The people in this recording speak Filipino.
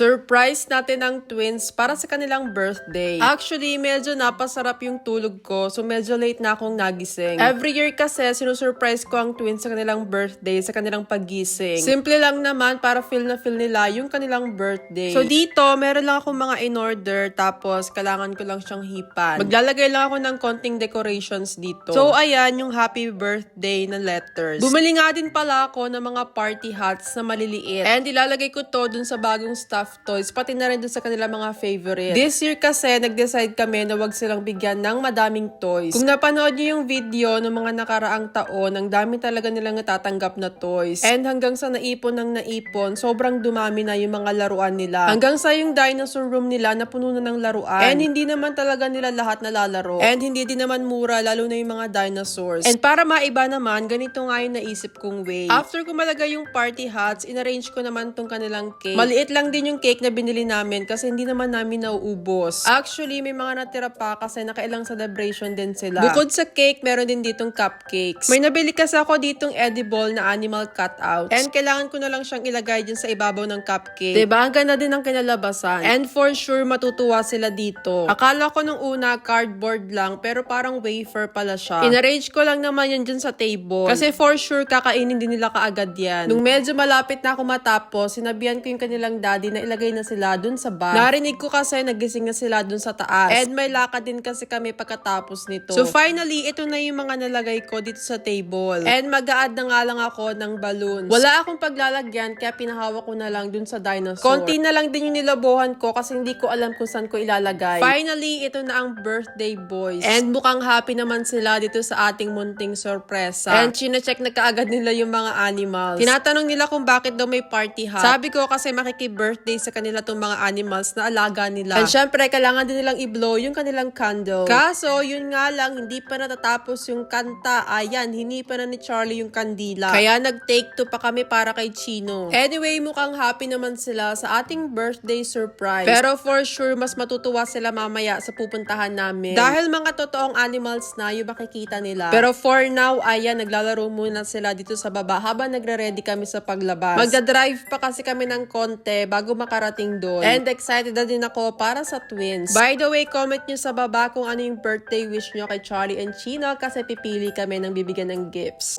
Surprise natin ang twins para sa kanilang birthday. Actually, medyo napasarap yung tulog ko, so medyo late na akong nagising. Every year kasi, sinusurprise ko ang twins sa kanilang birthday, sa kanilang pagising. Simple lang naman para feel na feel nila yung kanilang birthday. So dito, meron lang akong mga in-order, tapos kailangan ko lang siyang hipan. Maglalagay lang ako ng konting decorations dito. So ayan, yung happy birthday na letters. Bumili nga din pala ako ng mga party hats na maliliit. And ilalagay ko to dun sa bagong stuffed toys, pati na rin dun sa kanilang mga favorite. This year kasi, nag-decide kami na wag silang bigyan ng madaming toys. Kung napanood niyo yung video ng mga nakaraang taon, ang dami talaga nilang natatanggap na toys. And hanggang sa naipon ng naipon, sobrang dumami na yung mga laruan nila. Hanggang sa yung dinosaur room nila na puno na ng laruan. And hindi naman talaga nila lahat nalalaro. And hindi din naman mura, lalo na yung mga dinosaurs. And para maiba naman, ganito nga yung naisip kong way. After ko malagay yung party hats, inarrange ko naman tong kanilang cake. Maliit lang din yung cake na binili namin kasi hindi naman namin nauubos. Actually, may mga natira pa kasi nakailang celebration din sila. Bukod sa cake, meron din ditong cupcakes. May nabili kasi ako ditong edible na animal cutout. And kailangan ko na lang siyang ilagay dyan sa ibabaw ng cupcake. Diba? Ang ganda din ang kinalabasan. And for sure, matutuwa sila dito. Akala ko nung una, cardboard lang, pero parang wafer pala siya. Inarrange ko lang naman yun dyan sa table. Kasi for sure, kakainin din nila kaagad yan. Nung medyo malapit na ako matapos, sinabihan ko yung kanilang daddy na ilagay na sila dun sa bag. Narinig ko kasi nagising na sila dun sa taas. And may lakad din kasi kami pagkatapos nito. So finally, ito na yung mga nalagay ko dito sa table. And mag-a-add na nga lang ako ng balloons. Wala akong paglalagyan, kaya pinahawak ko na lang dun sa dinosaur. Konti na lang din yung nilabohan ko kasi hindi ko alam kung saan ko ilalagay. Finally, ito na ang birthday boys. And mukhang happy naman sila dito sa ating munting sorpresa. And chine-check na kaagad nila yung mga animals. Tinatanong nila kung bakit daw may party hat. Sabi ko kasi makiki-birthday sa kanila tong mga animals na alaga nila. And syempre, kailangan din nilang i-blow yung kanilang candle. Kaso, yun nga lang, hindi pa natatapos yung kanta. Ayan, hinipa na ni Charlie yung kandila. Kaya nag-take two pa kami para kay Chino. Anyway, mukhang happy naman sila sa ating birthday surprise. Pero for sure, mas matutuwa sila mamaya sa pupuntahan namin. Dahil mga totoong animals na yung makikita nila. Pero for now, ayan, naglalaro muna sila dito sa baba habang nagre-ready kami sa paglabas. Magdadrive pa kasi kami ng konti bago makarating doon. And excited na din ako para sa twins. By the way, comment nyo sa baba kung ano yung birthday wish nyo kay Charlie and Chino kasi pipili kami ng bibigyan ng gifts.